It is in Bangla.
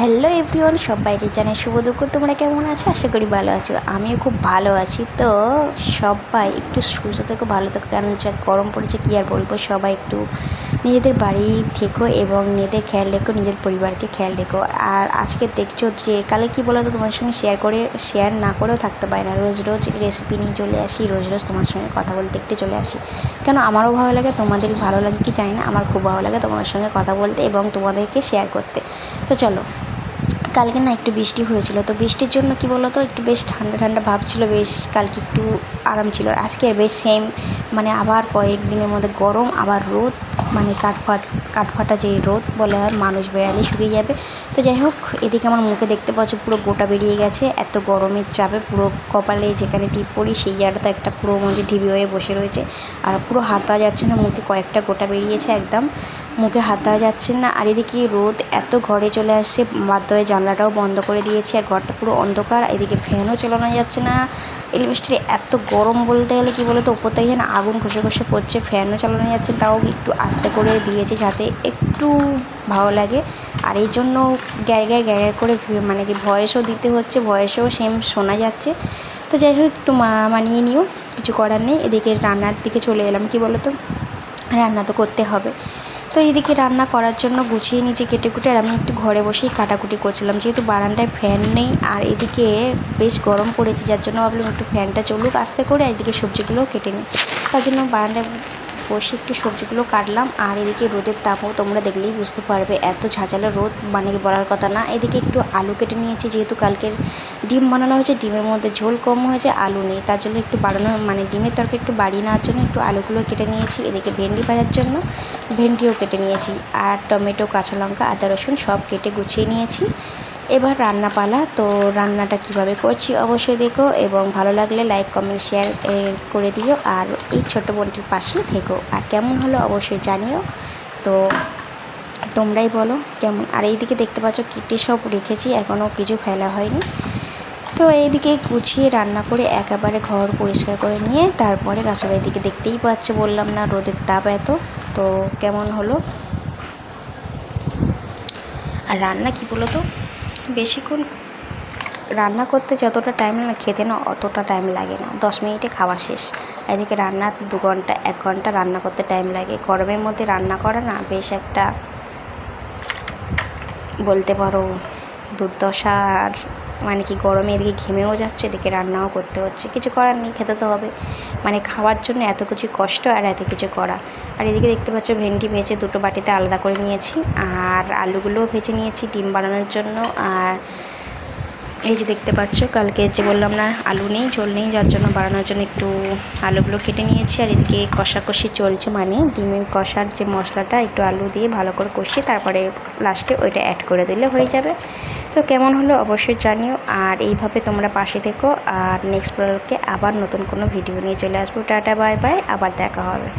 হ্যালো এভরিওয়ান, সবাইকে জানাই শুভ দুপুর। তোমরা কেমন আছো? আশা করি ভালো আছো। আমিও খুব ভালো আছি। তো সবাই একটু সুস্থ থেকো, ভালো থেকো। কেন যা গরম পড়েছে, কী আর বলব? সবাই একটু নিজেদের বাড়ি থেকো এবং নিজেদের খেয়াল রেখো, নিজের পরিবারকে খেয়াল রেখো। আর আজকে দেখছ যে কালে কী বলো তো তোমার সঙ্গে শেয়ার করে শেয়ার না করেও থাকতে পারি না। রোজ রোজ রেসিপি নিয়ে চলে আসি, রোজ রোজ তোমার সঙ্গে কথা বলতে একটু চলে আসি। কেন আমারও ভালো লাগে, তোমাদের ভালো লাগে কি জানি না, আমার খুব ভালো লাগে তোমাদের সঙ্গে কথা বলতে এবং তোমাদেরকে শেয়ার করতে। তো চলো। কালকে না একটু বৃষ্টি হয়েছিল। তো বৃষ্টির জন্য কি বলো তো একটু বেশ ঠান্ডা ঠান্ডা ভাব ছিল, বেশ কালকে একটু আরাম ছিল। আজকে বেশ সেম মানে আবার কয়েকদিনের মধ্যে গরম, আবার রোদ মানে কাঠফাট, কাঠফাটা যে রোদ বলে হয়, মানুষ বেড়ালে শুকিয়ে যাবে। তো যাই হোক, এদিকে আমার মুখে দেখতে পাচ্ছ পুরো গোটা বেরিয়ে গেছে, এত গরমের চাপে পুরো কপালে যেখানে টিপ পড়ি, সেই জায়গাটা একটা পুরো মধ্যে ঢিবি হয়ে বসে রয়েছে। আর পুরো হাতা যাচ্ছে না, মুখে কয়েকটা গোটা বেরিয়েছে একদম। মুখে হাত দেওয়া যাচ্ছে না। আর এদিকে রোদ এত ঘরে চলে আসছে, বাধ্য হয়ে জানলাটাও বন্ধ করে দিয়েছে আর ঘরটা পুরো অন্ধকার। এদিকে ফ্যানও চালানো যাচ্ছে না। এলিমিস্টারে এত গরম বলতে গেলে কী বলতো, ওপর থেকে যেন আগুন খসে খসে পড়ছে, ফ্যানও চালানো যাচ্ছে, তাও একটু আস্তে করে দিয়েছে যাতে একটু ভালো লাগে। আর এই জন্য গ্যার গ্যার গ্যার করে মানে কি ভয়েসও দিতে হচ্ছে, ভয়েসও সেম শোনা যাচ্ছে। তো যাই হোক, একটু মা, মানিয়ে নিও, কিছু করার নেই। এদিকে রান্নার দিকে চলে এলাম, কি বলো তো রান্না তো করতে হবে। তো এইদিকে রান্না করার জন্য গুছিয়ে নিয়েছি কেটে কুটে আর আমি একটু ঘরে বসেই কাটাকুটি করছিলাম। যেহেতু বারান্দায় ফ্যান নেই আর এদিকে বেশ গরম পড়েছে, যার জন্য ভাবলাম একটু ফ্যানটা চলুক, আস্তে করে আর এদিকে সবজিগুলোও কেটে নিই। তার জন্য বারান্দায় বসে একটু সবজিগুলো কাটলাম, আর এদিকে রোদের তাপও তোমরা দেখলেই বুঝতে পারবে, এত ঝাঁঝালো রোদ মানে বলার কথা না। এদিকে একটু আলু কেটে নিয়েছি, যেহেতু কালকের ডিম বানানো হয়েছে, ডিমের মধ্যে ঝোল কম হয়েছে, আলু নেই, তার জন্য একটু বাড়ানো মানে ডিমের তরকারি একটু বাড়িয়ে নেওয়ার জন্য একটু আলুগুলো কেটে নিয়েছি, এদিকে ভেন্ডি ভাজার জন্য ভেন্ডিও কেটে নিয়েছি, আর টমেটো, কাঁচা লঙ্কা, আদা, রসুন সব কেটে গুছিয়ে নিয়েছি। এবার রান্না পালা তো রান্নাটা কীভাবে করছি অবশ্যই দেখো এবং ভালো লাগলে লাইক কমেন্ট শেয়ার করে দিও। আর এই ছোটো বোনটির পাশে থেকো। আর কেমন হলো অবশ্যই জানিও। তো তোমরাই বলো কেমন। আর এইদিকে দেখতে পাচ্ছ কেটে সব রেখেছি এখনও কিছু ফেলা হয়নি। তো এইদিকে গুছিয়ে রান্না করে একেবারে ঘর পরিষ্কার করে নিয়ে তারপরে গাছের দিকে দেখতেই পাচ্ছে, বললাম না রোদের তাপ এত। তো কেমন হলো? আর রান্না কী বলো তো বেশিক্ষণ রান্না করতে যতটা টাইম লাগে, খেতে না অতটা টাইম লাগে না। দশ মিনিটে খাওয়া শেষ। এদিকে রান্না দু ঘণ্টা, এক ঘণ্টা রান্না করতে টাইম লাগে। গরমের মধ্যে রান্না করা না বেশ একটা বলতে পারো দুর্দশার মানে কি গরমে এদিকে ঘেমেও যাচ্ছে, এদিকে রান্নাও করতে হচ্ছে। কিছু করার নেই, খেতে তো হবে। মানে খাওয়ার জন্য এত কিছু কষ্ট আর এত কিছু করা। আর এদিকে দেখতে পাচ্ছ ভেন্ডি ভেজে দুটো বাটিতে আলাদা করে নিয়েছি। আর আলুগুলোও ভেজে নিয়েছি, ডিম বানানোর জন্য। আর এই যে দেখতে পাচ্ছ, কালকে যে বললাম না, আলু নেই, ঝোল নেই, যার জন্য বানানোর জন্য একটু আলুগুলো কেটে নিয়েছি, আর এদিকে কষাকষি চলছে মানে ডিমের কষার যে মশলাটা, একটু আলু দিয়ে ভালো করে কষিয়ে তারপরে লাস্টে ওইটা অ্যাড করে দিলে হয়ে যাবে। তো কেমন হলো অবশ্যই জানিও, আর এইভাবে তোমরা পাশে থেকো, আর নেক্সট ব্লগে আবার নতুন কোনো ভিডিও নিয়ে চলে আসব। টাটা বাই বাই আবার দেখা হবে।